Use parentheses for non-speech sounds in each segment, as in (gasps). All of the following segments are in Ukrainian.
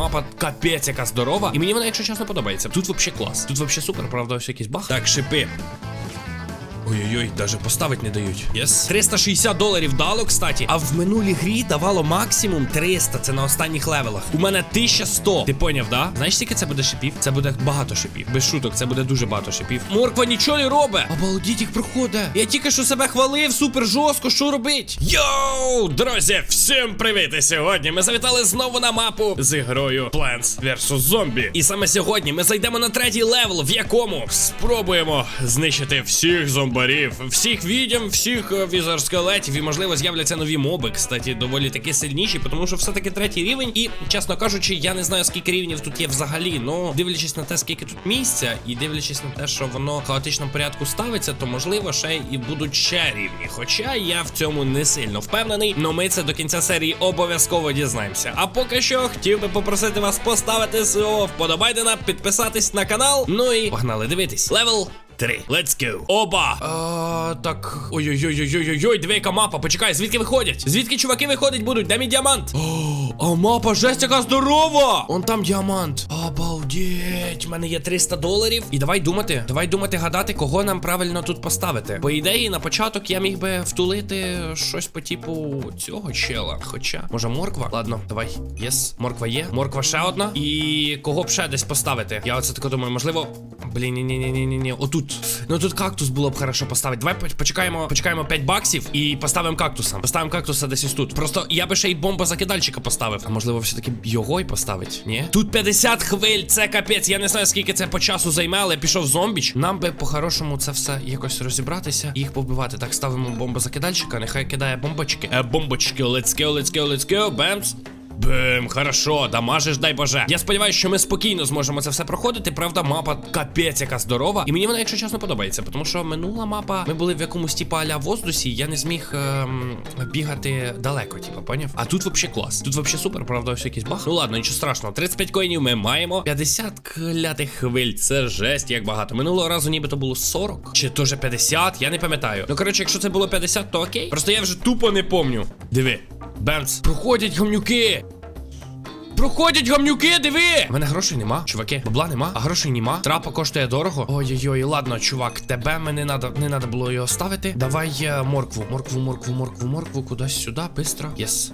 мапа капець, яка здорова. І мені вона, якщо чесно, подобається. Тут вообще клас. Тут вообще супер, правда, ось якийсь бах. Так, шипи. Ой-ой-ой, даже поставить не дають. Єс. 360 доларів дало, кстати. А в минулій грі давало максимум 300. Це на останніх левелах. У мене 1100. Ти поняв, да? Знаєш, скільки це буде шипів? Це буде багато шипів. Без шуток, це буде дуже багато шипів. Морква нічого не робить. Обалдіть їх проходить. Я тільки що себе хвалив супер жорстко. Що робить? Йоу, друзі, всім привіт! І сьогодні ми завітали знову на мапу з грою Plants vs. Zombie. І саме сьогодні ми зайдемо на третій левел, в якому спробуємо знищити всіх зомбарів, всіх відьом, всіх е, і можливо з'являться нові моби, кстати, доволі таки сильніші, тому що все-таки третій рівень. І, чесно кажучи, я не знаю, скільки рівнів тут є взагалі. Ну, дивлячись на те, скільки тут місця, і дивлячись на те, що воно в хаотичному порядку ставиться, то можливо ще і будуть ще рівні. Хоча я в цьому не сильно впевнений, але ми це до кінця серії обов'язково дізнаємося. А поки що хотів би попросити вас поставити свого вподобайдена, підписатись на канал. Ну і погнали дивитись. Левел 3. Let's go. Оба! А, так. Ой-ой-ой-ой-ой-ой, двійка мапа. Почекай, звідки виходять? Звідки чуваки виходять будуть? Де мій діамант? О, (gasps) а мапа жесть, яка здорова! Он там діамант. Обалдеть, в мене є 300 доларів. І давай думати, давай думати, гадати, кого нам правильно тут поставити. По ідеї, на початок я міг би втулити щось по типу цього чела. Хоча, може, морква? Ладно, давай. Єс, морква є. Морква ще одна. І кого б ще десь поставити? Я оце тако думаю, можливо. Блін, ні, ні, ні, ні, ні, ні. Отут. Ну тут кактус було б хорошо поставити. Давай почекаємо, почекаємо 5 баксів і поставимо кактуса. Поставимо кактуса десь ось тут. Просто я би ще й бомбозакидальщика поставив. А можливо, все-таки його й поставить? Ні? Тут 50 хвиль, це капець. Я не знаю, скільки це по часу займе, але пішов зомбіч. Нам би по-хорошому це все якось розібратися і їх побивати. Так, ставимо бомбозакидальщика, нехай кидає бомбочки. Е, бомбочки, let's go, let's бемс. Бем, хорошо, дамажиш, дай боже. Я сподіваюся, що ми спокійно зможемо це все проходити. Правда, мапа капець, яка здорова. І мені вона, якщо чесно, подобається, тому що минула мапа, ми були в якомусь типа аля воздусі, я не зміг ем, бігати далеко, типа, поняв? А тут вообще клас. Тут вообще супер, правда, ось якийсь баг. Ну ладно, нічого страшного. 35 коїнів ми маємо. 50 клятих хвиль. Це жесть, як багато. Минулого разу нібито було 40. Чи то вже 50, я не пам'ятаю. Ну коротше, якщо це було 50, то окей. Просто я вже тупо не помню. Диви. Бемц. Проходять гамнюки. Проходять гамнюки, диви! У мене грошей нема, чуваки. Бабла нема, а грошей нема. Трапа коштує дорого. Ой-ой-ой, ладно, чувак, тебе мені надо, не надо було його ставити. Давай е, моркву, моркву, моркву, моркву, моркву, кудись сюди, бистро. Єс.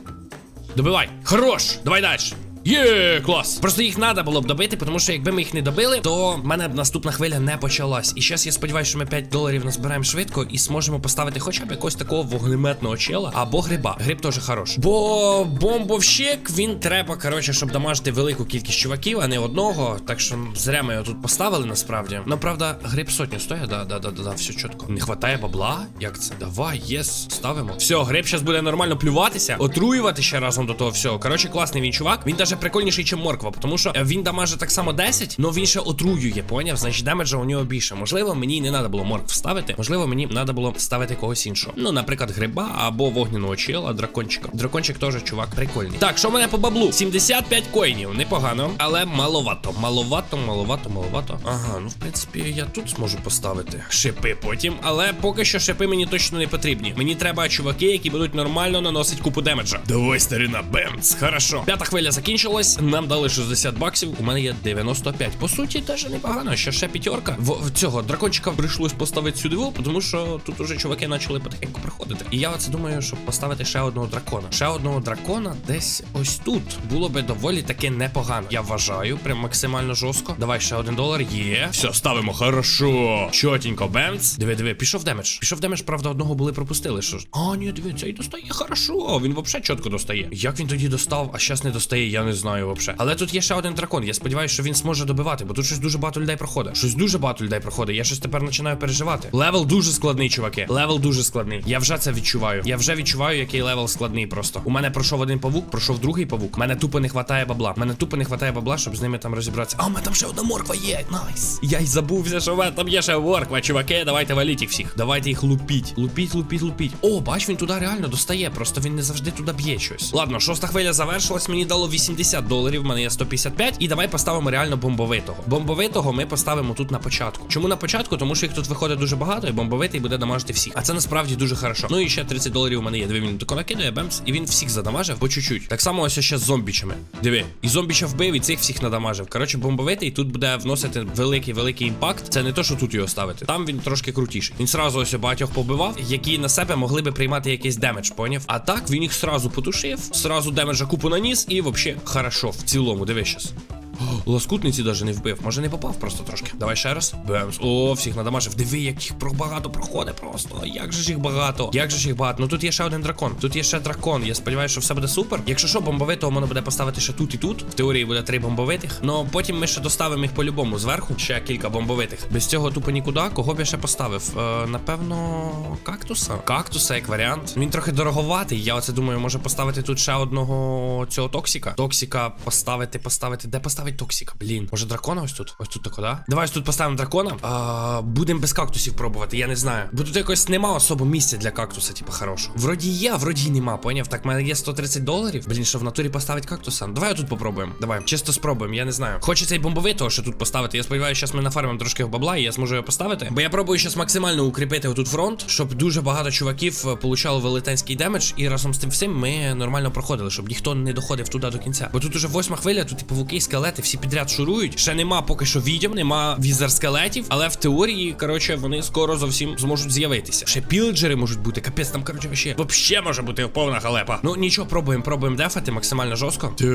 Добивай. Хорош! Давай далі. Є, клас! Просто їх треба було б добити, тому що якби ми їх не добили, то в мене б наступна хвиля не почалась. І зараз я сподіваюся, що ми 5 доларів назбираємо швидко і зможемо поставити хоча б якогось такого вогнеметного чела або гриба. Гриб теж хорош. Бо бомбовщик він треба, коротше, щоб дамажити велику кількість чуваків, а не одного. Так що зря ми його тут поставили насправді. Ну правда, гриб сотню стоїть, да, да, да, да, да, все чітко. Не хватає бабла? Як це? Давай, єс, ставимо. Все, гриб зараз буде нормально плюватися, отруювати ще разом до того всього. Коротше, класний він чувак. Він даже прикольніший, ніж морква, тому що е, він дамаже так само 10, але він ще отруює, поняв? Значить, демеджа у нього більше. Можливо, мені не треба було моркв ставити. Можливо, мені треба було ставити когось іншого. Ну, наприклад, гриба або вогняного чела, дракончика. Дракончик теж чувак прикольний. Так, що мене по баблу? 75 коїнів, непогано, але маловато. Маловато, маловато, маловато. Ага, ну в принципі, я тут зможу поставити шипи потім, але поки що шипи мені точно не потрібні. Мені треба чуваки, які будуть нормально наносити купу демеджа. Давай, старина, бемц, хорошо. П'ята хвиля закінчилась. Нам дали 60 баксів. У мене є 95. По суті, теж непогано. Ще ще п'ятерка. В, цього дракончика прийшлось поставити сюди, тому що тут уже чуваки почали потихеньку приходити. І я оце думаю, щоб поставити ще одного дракона. Ще одного дракона десь ось тут. Було би доволі таки непогано. Я вважаю, прям максимально жорстко. Давай ще один долар. Є. Все, ставимо. Хорошо. Чотенько, бемц. Диви, диви, пішов демедж. Пішов демедж, правда, одного були пропустили. Що ж? А, ні, диви, цей достає хорошо. Він взагалі чітко достає. Як він тоді достав, а зараз не достає, я не знаю взагалі. Але тут є ще один дракон. Я сподіваюся, що він зможе добивати, бо тут щось дуже багато людей проходить. Щось дуже багато людей проходить. Я щось тепер починаю переживати. Левел дуже складний, чуваки. Левел дуже складний. Я вже це відчуваю. Я вже відчуваю, який левел складний просто. У мене пройшов один павук, пройшов другий павук. Мене тупо не хватає бабла. Мене тупо не хватає бабла, щоб з ними там розібратися. А у мене там ще одна морква є. Найс. Я й забувся, що в мене там є ще морква, чуваки. Давайте валіть їх всіх. Давайте їх лупіть. Лупіть, лупіть, лупіть. О, бач, він туди реально достає. Просто він не завжди туди б'є щось. Ладно, шоста хвиля завершилась. Мені дало 150 доларів, в мене є 155. І давай поставимо реально бомбовитого. Бомбовитого ми поставимо тут на початку. Чому на початку? Тому що їх тут виходить дуже багато, і бомбовитий буде дамажити всіх. А це насправді дуже хорошо. Ну і ще 30 доларів у мене є. Він тако накидає, бемс, і він всіх задамажив по чуть-чуть. Так само ось ще з зомбічами. Диви, і зомбіча вбив, і цих всіх надамажив. Коротше, бомбовитий тут буде вносити великий великий імпакт. Це не то, що тут його ставити. Там він трошки крутіший. Він сразу ось багатьох побивав, які на себе могли би приймати якийсь демедж, поняв? А так він їх сразу потушив, сразу демеджа купу наніс, і взагалі хорошо. В цілому, диви щас. О, (gasps) Лоскутниці даже не вбив. Може не попав просто трошки. Давай ще раз. Бемс. О, всіх надамажив. Диви, як їх багато проходить просто. Як же ж їх багато? Як же ж їх багато? Ну тут є ще один дракон. Тут є ще дракон. Я сподіваюся, що все буде супер. Якщо що, бомбовитого можна буде поставити ще тут і тут. В теорії буде три бомбовитих. Ну потім ми ще доставимо їх по-любому зверху. Ще кілька бомбовитих. Без цього тупо нікуди. Кого б я ще поставив? Е, напевно, кактуса. Кактуса як варіант. Він трохи дороговатий. Я оце думаю, може поставити тут ще одного цього токсика. Токсика поставити, поставити. Де поставити токсика? Блін. Може дракона ось тут? Ось тут тако, да? Давай ось тут поставимо дракона. А, будемо без кактусів пробувати, я не знаю. Бо тут якось нема особо місця для кактуса, типу, хорошого. Вроді є, вроді нема, поняв? Так, в мене є 130 доларів. Блін, що в натурі поставить кактуса? Давай тут попробуємо. Давай, чисто спробуємо, я не знаю. Хочеться й бомбовитого ще тут поставити. Я сподіваюся, зараз ми нафармимо трошки бабла, і я зможу його поставити. Бо я пробую зараз максимально укріпити отут фронт, щоб дуже багато чуваків е, получало велетенський демедж, і разом з тим всім ми нормально проходили, щоб ніхто не доходив туди до кінця. Бо тут уже восьма хвиля, тут і павуки, і скелети, всі підряд шурують. Ще нема поки що відьом, нема візер скелетів, але в теорії, коротше, вони скоро зовсім зможуть з'явитися. Ще пілджери можуть бути. Капець, там, коротше, ще вообще може бути повна халепа. Ну нічого, пробуємо, пробуємо дефати максимально жорстко. Ти,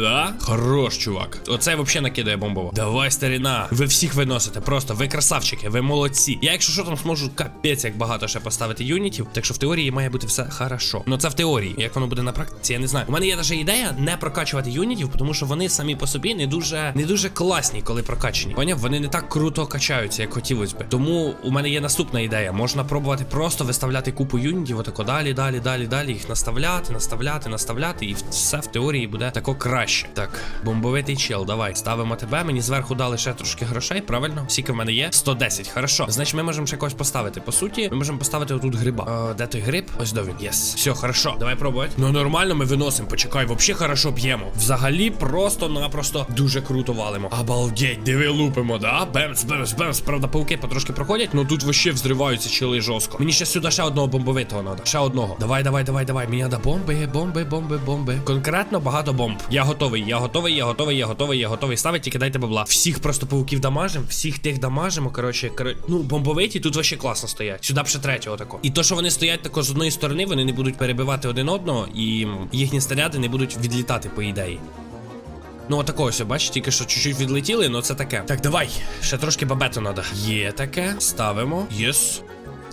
да? Хорош, чувак. Оцей вообще накидає бомбово. Давай, старіна. Ви всіх виносите. Просто ви красавчики, ви молодці. Я, якщо що там зможу капець, як багато ще поставити юнітів. Так що в теорії має бути все хорошо. Ну це в теорії. Як воно буде на практиці, я не знаю. У мене є навіть ідея не прокачувати юнітів, тому що вони самі по собі не дуже не дуже класні, коли прокачені. Поняв? Вони не так круто качаються, як хотілося би. Тому у мене є наступна ідея. Можна пробувати просто виставляти купу юнітів, отако далі, далі, далі, далі. Їх наставляти, наставляти, наставляти, і все в теорії буде тако краще. Так, бомбовитий чел, давай. Ставимо тебе. Мені зверху дали ще трошки грошей, правильно? Скільки в мене є? 110. Хорошо. Значить, ми можемо ще когось поставити. По суті, ми можемо поставити отут гриба. Е, де той гриб? Ось до він. Єс. Все, хорошо. Давай пробувати. Ну нормально, ми виносимо. Почекай, взагалі хорошо б'ємо. Взагалі просто-напросто дуже круто валимо. Обалдеть, диви лупимо, да? Бемс, бемс, бемс. Правда, пауки потрошки проходять, ну тут вообще взриваються чили жорстко. Мені ще сюди ще одного бомбовитого надо. Ще одного. Давай, давай, давай, давай. Мені надо бомби, бомби, бомби, бомби. Конкретно багато бомб. Я готовий, я готовий, я готовий, я готовий, я готовий. Ставить, тільки дайте бабла. Всіх просто пауків дамажим, всіх тих дамажимо. Коротше, кор... ну бомбовиті тут вообще класно стоять. Сюди б ще третього тако. І то, що вони стоять тако з одної сторони, вони не будуть перебивати один одного, і їхні снаряди не будуть відлітати, по ідеї. Ну, отако ось, бачиш, тільки що чуть-чуть відлетіли, але це таке. Так, давай, ще трошки бабету треба. Є таке. Ставимо. Єс.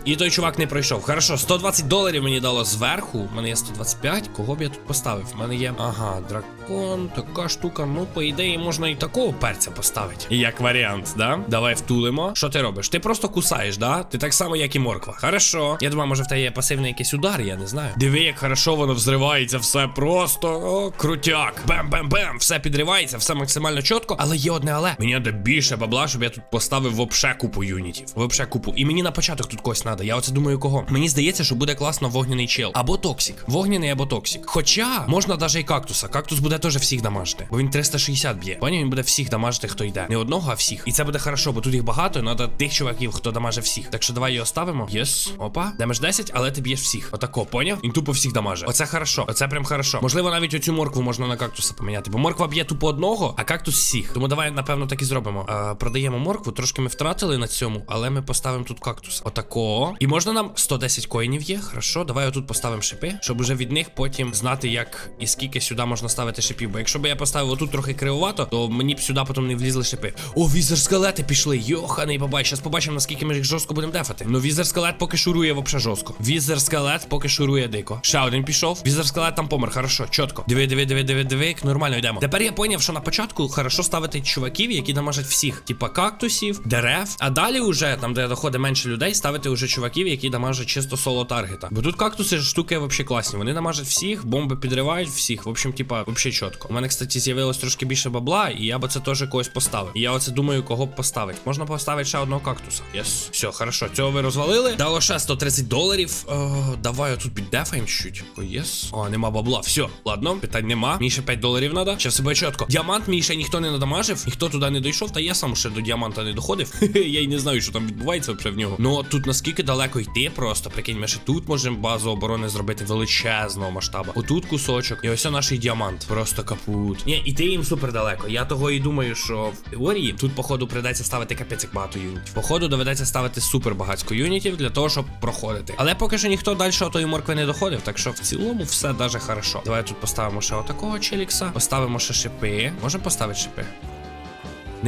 І той чувак не пройшов. Хорошо, 120 доларів мені дало зверху. У мене є 125. Кого б я тут поставив? У мене є. Ага, дракон, така штука. Ну, по ідеї, можна і такого перця поставити. Як варіант, да? Давай втулимо. Що ти робиш? Ти просто кусаєш, да? Ти так само, як і морква. Хорошо. Я думаю, може в тебе є пасивний якийсь удар, я не знаю. Диви, як хорошо воно взривається, все просто о, крутяк. Бем-бем-бем. Все підривається, все максимально чітко. Але є одне але. Мені треба більше бабла, щоб я тут поставив вообще купу юнітів. Вообще купу. І мені на початок тут когось треба. Я оце думаю, кого. Мені здається, що буде класно вогняний чел. Або токсик. Вогняний або токсик. Хоча можна навіть і кактуса. Кактус буде теж всіх дамажити. Бо він 360 б'є. Поняв, він буде всіх дамажити, хто йде. Не одного, а всіх. І це буде хорошо, бо тут їх багато, і треба тих чуваків, хто дамаже всіх. Так що давай його ставимо. Єс. Опа. Демедж 10, але ти б'єш всіх. Отако, поняв? Він тупо всіх дамаже. Оце хорошо. Оце прям хорошо. Можливо, навіть оцю моркву можна на кактуса поміняти. Бо морква б'є тупо одного, а кактус всіх. Тому давай, напевно, так і зробимо. А, продаємо моркву. Трошки ми втратили на цьому, але ми поставимо тут кактус. Отако. І можна нам 110 коїнів є. Хорошо, давай отут поставимо шипи, щоб уже від них потім знати, як і скільки сюди можна ставити шипів. Бо якщо б я поставив отут трохи кривовато, то мені б сюди потім не влізли шипи. О, візер скелети пішли. Йоханий бабай. Щас побачимо, наскільки ми їх жорстко будемо дефати. Ну, візер скелет поки шурує вообще жорстко. Візер скелет поки шурує дико. Ще один пішов. Візер скелет там помер. Хорошо, чітко. Диви, диви, диви, диви, диви, нормально йдемо. Тепер я поняв, що на початку хорошо ставити чуваків, які дамажать всіх, типа кактусів, дерев. А далі уже, там, де доходить менше людей, ставити уже чуваків, які дамажать чисто соло таргета. Бо тут кактуси штуки вообще класні. Вони дамажать всіх, бомби підривають всіх. В общем, типа, вообще чітко. У мене, кстати, з'явилось трошки більше бабла, і я би це теж когось поставив. І я оце думаю, кого б поставити. Можна поставити ще одного кактуса. Єс. Все, хорошо. Цього ви розвалили. Дало ще 130 доларів. О, давай тут піддефаємо чуть. О, єс. О, нема бабла. Все, ладно, питань нема. Мені ще 5 доларів треба. Зараз себе чітко. Діамант мені ще ніхто не надамажив, ніхто туди не дійшов, та я сам ще до діаманта не доходив. (laughs) я й не знаю, що там відбувається взагалі в нього. Ну тут наскільки далеко йти просто. Прикинь, ми ще тут можемо базу оборони зробити величезного масштабу. Отут кусочок. І ось наш діамант. Просто капут. Ні, іти їм супер далеко. Я того і думаю, що в теорії тут, походу, придеться ставити капець як багато юнітів. Походу, доведеться ставити супер багатько юнітів для того, щоб проходити. Але поки що ніхто далі отої моркви не доходив, так що в цілому все даже хорошо. Давай тут поставимо ще отакого челікса, поставимо ще шипи. Можемо поставити шипи?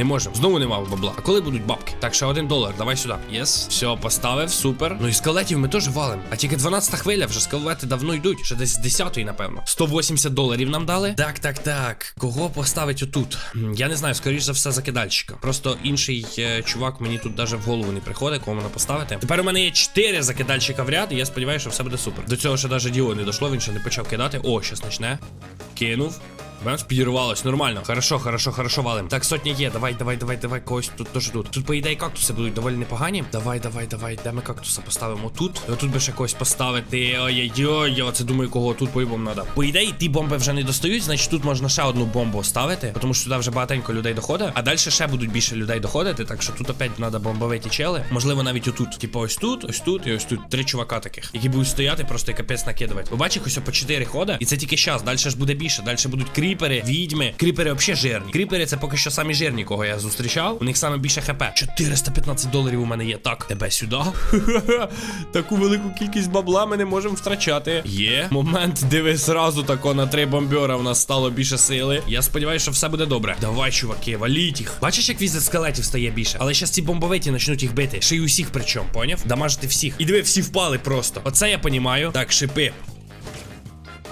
Не можемо. Знову нема бабла. А коли будуть бабки? Так, ще один долар. Давай сюди. Єс. Все, поставив, супер. Ну і скелетів ми теж валим. А тільки 12 хвиля, вже скелети давно йдуть. Ще десь з 10-ї, напевно. 180 доларів нам дали. Так, так, так. Кого поставить отут? Я не знаю, скоріш за все, закидальщика. Просто інший е, чувак мені тут даже в голову не приходить, кого можна поставити. Тепер у мене є 4 закидальщика в ряд, і я сподіваюся, що все буде супер. До цього ще даже діло не дійшло, він ще не почав кидати. О, щас почне. Кинув. Бачиш, підірвалось, нормально. Хорошо, хорошо, хорошо валим. Так, сотня є. Давай, давай, давай, давай, когось тут теж тут. Тут, по ідеї, кактуси будуть доволі непогані. Давай, давай, давай. Де ми кактуса поставимо тут? І отут би ще когось поставити. Ой-ой-ой, я оце думаю, кого тут по-любому треба. По ідеї, ті бомби вже не достають, значить тут можна ще одну бомбу ставити, тому що сюди вже багатенько людей доходить. А далі ще будуть більше людей доходити, так що тут опять треба бомбовиті чели. Можливо, навіть отут. Типу, ось тут, ось тут і ось тут. Три чувака таких, які будуть стояти, просто і капець накидувати. Ви ось по 4 хода, і це тільки щас. Далі ж буде більше. Далі будуть кріпери, відьми. Кріпери взагалі жирні. Кріпери це поки що самі жирні, кого я зустрічав. У них саме більше хп. 415 доларів у мене є. Так, тебе сюди. (laughs) Таку велику кількість бабла ми не можемо втрачати. Є. Момент, диви зразу тако на три бомбьора в нас стало більше сили. Я сподіваюся, що все буде добре. Давай, чуваки, валіть їх. Бачиш, як візит скелетів стає більше. Але зараз ці бомбовиті почнуть їх бити. Ще й усіх причому, поняв? Дамажити всіх. І диви, всі впали просто. Оце я понімаю. Так, шипи.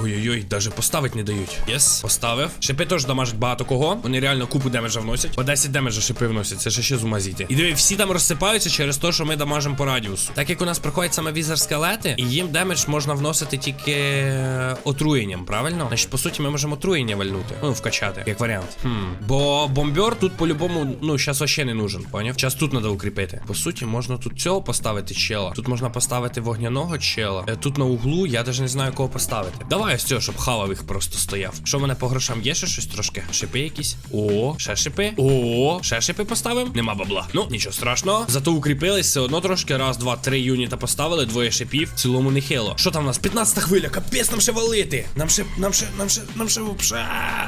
Ой-ой-ой, даже поставить не дають. Єс, поставив. Шипи теж дамажать багато кого. Вони реально купу демеджа вносять. По 10 демеджа шипи вносять. Це ще ще з. І диви, всі там розсипаються через те, що ми дамажимо по радіусу. Так як у нас проходять саме візер скелети, і їм демедж можна вносити тільки отруєнням, правильно? Значить, по суті, ми можемо отруєння вальнути. Ну, вкачати, як варіант. Хм. Бо бомбер тут по-любому, ну, зараз вообще не нужен, поняв? Час тут треба укріпити. По суті, можна тут цього поставити чела. Тут можна поставити вогняного чела. Е, Тут на углу я навіть не знаю, кого поставити. Давай ось цього, щоб хавав їх просто стояв. Що в мене по грошам є ще щось трошки? Шипи якісь. О, ще шипи. О, ще шипи поставив. Нема бабла. Ну, нічого страшного. Зато укріпились все одно трошки. Раз, два, три юніта поставили, двоє шипів. В цілому нехило. Що там у нас? 15 хвиля, капець нам ще валити. Нам ще, нам ще, нам ще, нам ще вообще.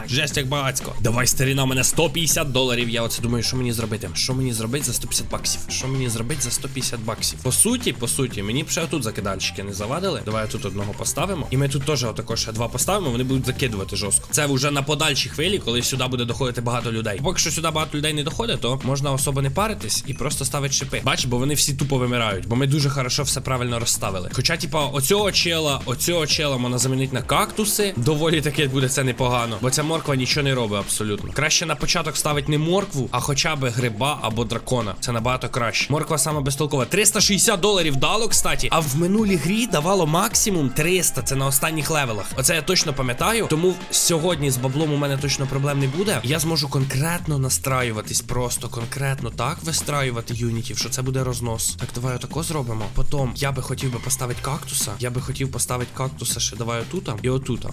Жесть як багацько. Давай, старіна, мене 150 доларів. Я оце думаю, що мені зробити? Що мені зробити за 150 баксів? Що мені зробити за 150 баксів? По суті, по суті, мені б ще отут закидальщики не завадили. Давай тут одного поставимо. І ми тут теж отако ще два поставимо, вони будуть закидувати жорстко. Це вже на подальшій хвилі, коли сюди буде доходити багато людей. Поки що сюди багато людей не доходить, то можна особо не паритись і просто ставити шипи. Бач, бо вони всі тупо вимирають, бо ми дуже хорошо все правильно розставили. Хоча, типа, оцього чела, оцього чела можна замінити на кактуси. Доволі таки буде це непогано, бо ця морква нічого не робить абсолютно. Краще на початок ставить не моркву, а хоча б гриба або дракона. Це набагато краще. Морква саме безтолкова. 360 доларів дало, кстати. А в минулій грі давало максимум 300. Це на останніх левелах. Оце я точно пам'ятаю. Тому сьогодні з баблом у мене точно проблем не буде. Я зможу конкретно настраюватись, просто конкретно так вистраювати юнітів, що це буде рознос. Так, давай отако зробимо. Потім я би хотів би поставити кактуса. Я би хотів поставити кактуса ще давай отута і отута.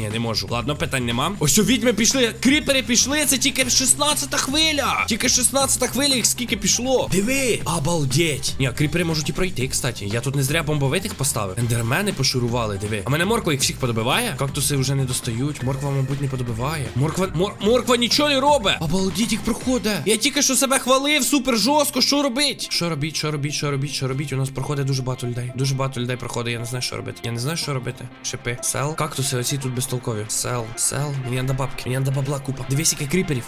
Ні, не можу. Ладно, питань нема. Ось у відьми пішли. Кріпери пішли. Це тільки 16-та хвиля. Тільки 16-та хвиля, їх скільки пішло. Диви, обалдеть. Ні, кріпери можуть і пройти, кстати. Я тут не зря бомбовитих поставив. Ендермени пошурували, диви. А мене морква їх всіх подобиває. Кактуси вже не достають. Морква, мабуть, не подобиває. Морква. Мор... Морква нічого не робить. Обалдеть, їх проходить. Я тільки що себе хвалив супер жорстко. Що робить? Що робіть, що робіть, що робіть, що робіть? У нас проходить дуже багато людей. Дуже багато людей проходить. Я не знаю, що робити. Я не знаю, що робити. Шипи. Сел. Кактуси оці тут безтолкові. Сел, сел. Мені надо бабки. Мені надо бабла купа. Двісіки кріперів.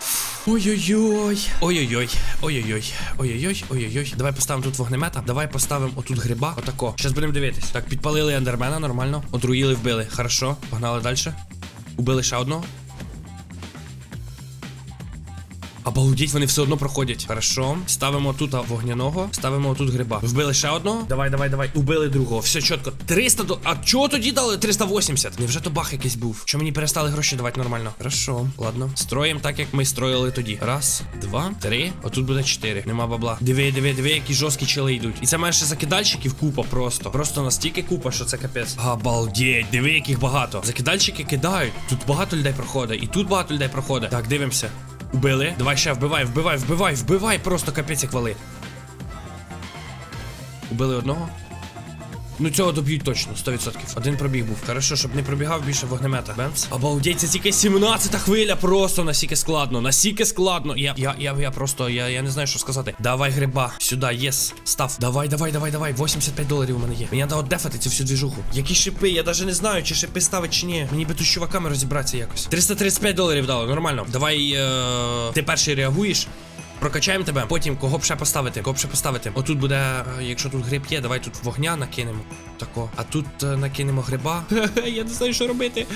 Ой-ой-ой. Ой-ой-ой. Ой-ой-ой. Ой-ой-ой. Ой-ой-ой. Давай поставимо тут вогнемета. Давай поставимо отут гриба. Отако. Щас будемо дивитись. Так, підпалили ендермена, нормально. Отруїли, вбили. Хорошо. Погнали далі. Убили ще одного. Обалдеть, вони все одно проходять. Хорошо. Ставимо тут вогняного, ставимо тут гриба. Вбили ще одного. Давай, давай, давай. Убили другого. Все чітко. 300 до. А чого тоді дали 380? Невже то бах якийсь був? Що мені перестали гроші давати нормально? Хорошо, ладно. Строїм так, як ми строїли тоді. Раз, два, три. Отут буде чотири. Нема бабла. Диви, диви, диви, які жорсткі чили йдуть. І це майже закидальщиків купа просто. Просто настільки купа, що це капець. Обалдеть, диви, яких багато. Закидальщики кидають. Тут багато людей проходить. І тут багато людей проходить. Так, дивимося. Убили. Давай ще вбивай, вбивай, вбивай, вбивай. Просто капець як вали. Убили одного. Ну цього доб'ють точно, 100%. Один пробіг був. Хорошо, щоб не пробігав більше вогнемета. Бенц. Обалдеть, це тільки 17 хвиля, просто настільки складно, настільки складно. Я, я, я, я просто, я, я не знаю, що сказати. Давай гриба. Сюди, єс. Став. Давай, давай, давай, давай. 85 доларів у мене є. Мені треба дефати цю всю двіжуху. Які шипи? Я навіть не знаю, чи шипи ставить, чи ні. Мені би тут з чуваками розібратися якось. 335 доларів дало, нормально. Давай, е... ти перший реагуєш. Прокачаємо тебе, потім кого б ще поставити, кого б ще поставити. Отут буде, е, якщо тут гриб є, давай тут вогня накинемо. Тако. А тут е, накинемо гриба. (laughs) я не знаю, що робити.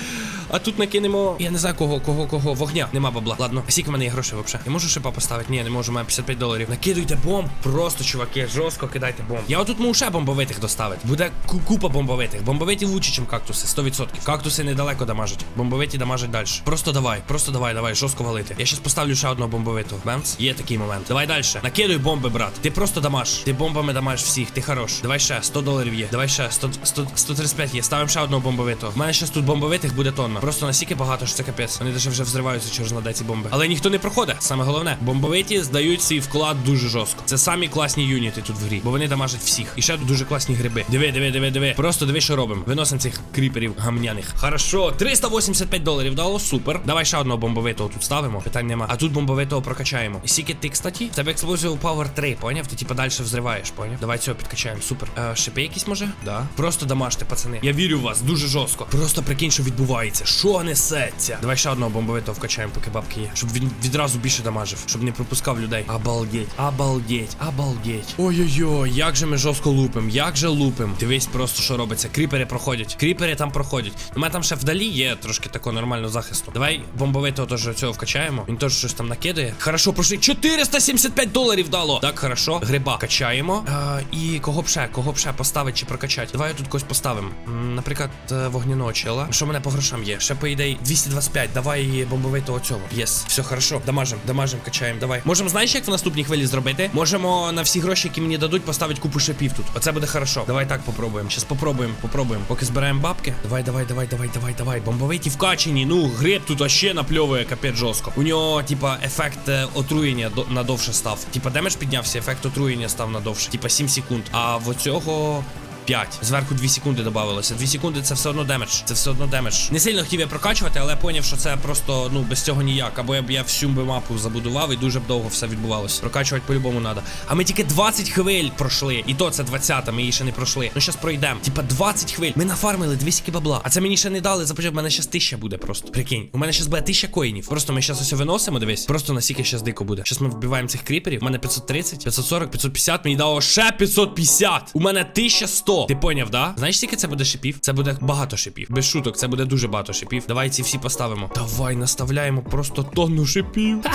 А тут накинемо. Я не знаю кого, кого, кого. Вогня. Нема бабла. Ладно, а скільки в мене є грошей взагалі? Я можу шипа поставити? Ні, не можу, маю 55 доларів. Накидуйте бомб. Просто, чуваки, жорстко кидайте бомб. Я отут можу ще бомбовитих доставити. Буде купа бомбовитих. Бомбовиті лучше, ніж кактуси, 100%. Кактуси недалеко дамажать. Бомбовиті дамажать далі. Просто давай, просто давай, давай, жорстко валити. Я щас поставлю ще одного бомбовитого. Бемц. Є такий момент. Давай далі. Накидуй бомби, брат. Ти просто дамаж. Ти бомбами дамаж всіх. Ти хорош. Давай ще 100 доларів є. Давай ще 100, 100, 135 є. Ставимо ще одного бомбовитого. У мене щас тут бомбовитих буде тонна. Просто настільки багато, що це капець. Вони даже вже взриваються через надай ці бомби. Але ніхто не проходить. Саме головне, бомбовиті здають свій вклад дуже жорстко. Це самі класні юніти тут в грі, бо вони дамажать всіх. І ще дуже класні гриби. Диви, диви, диви, диви. Просто диви, що робимо. Виносимо цих кріперів гамняних. Хорошо, 385 доларів дало, супер. Давай ще одного бомбовитого тут ставимо. Питань нема. А тут бомбовитого прокачаємо. І скільки ти, кстати, в тебе Explosive Power 3, поняв? Ти типа далі взриваєш, поняв? Давай цього підкачаємо. Супер. Е, шипи якісь може? Да. Просто дамажте, пацани. Я вірю в вас дуже жорстко. Просто прикинь, що відбувається. Що несеться? Давай ще одного бомбовитого вкачаємо, поки бабки є. Щоб він відразу більше дамажив, щоб не пропускав людей. Обалдеть, обалдеть, обалдеть. Ой-ой-ой, як же ми жорстко лупим, як же лупим. Дивись просто, що робиться. Кріпери проходять. Кріпери там проходять. У мене там ще вдалі є трошки такого нормального захисту. Давай бомбовитого теж цього вкачаємо. Він теж щось там накидає. Хорошо, прошли. 475 доларів дало. Так, хорошо. Гриба качаємо. А, і кого б ще, кого б ще поставити чи прокачати. Давай тут когось поставимо. Наприклад, е, вогняного чела. Що в мене по грошам є? Ще по ідеї 225. Давай бомбовитого цього. Єс. Все хорошо. Дамажим, дамажим, качаємо. Давай. Можемо, знаєш, як в наступній хвилі зробити? Можемо на всі гроші, які мені дадуть, поставити купу шипів тут. Оце буде хорошо. Давай так попробуємо. Щас попробуємо, попробуємо. Поки збираємо бабки. Давай, давай, давай, давай, давай, давай. Бомбовиті вкачені. Ну, гриб тут вообще напльовує капець жорстко. У нього, типа, ефект е, отруєння до- надовше став. Типа, демедж піднявся, ефект отруєння став надовше. Типа 7 секунд. А в оцього. 5. Зверху 2 секунди додавалося. 2 секунди це все одно демедж. Це все одно демедж. Не сильно хотів я прокачувати, але поняв, що це просто ну без цього ніяк. Або я б я всю би мапу забудував і дуже б довго все відбувалося. Прокачувати по-любому треба. А ми тільки 20 хвиль пройшли. І то це 20, ми її ще не пройшли. Ну щас пройдемо. Типа 20 хвиль. Ми нафармили 200 бабла. А це мені ще не дали. Започав, в мене ще 1000 буде просто. Прикинь. У мене ще буде 1000 коїнів. Просто ми зараз ось виносимо, дивись. Просто настільки щас дико буде. Щас ми вбиваємо цих кріперів. У мене 530, 540, 550. Мені дало ще 550. У мене 1100. Ти поняв, да? Знаєш, скільки це буде шипів? Це буде багато шипів. Без шуток, це буде дуже багато шипів. Давай ці всі поставимо. Давай наставляємо просто тонну шипів.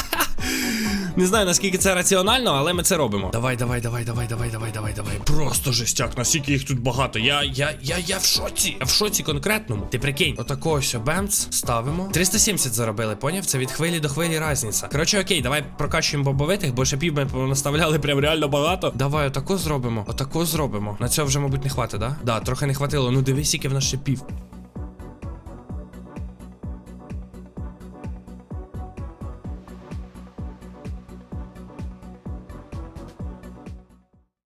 Не знаю наскільки це раціонально, але ми це робимо. Давай, давай, давай, давай, давай, давай, давай, давай. Просто жестяк, наскільки їх тут багато. Я, я, я, я в шоці. Я в шоці конкретному. Ти прикинь, отако ось бемц ставимо. 370 заробили, поняв? Це від хвилі до хвилі разниця. Коротше, окей, давай прокачуємо бомбовитих, бо шипів ми наставляли прям реально багато. Давай отако зробимо. Отако зробимо. На цього вже, мабуть, не хватить, да? Да, трохи не хватило. Ну дивись, скільки в нас шипів.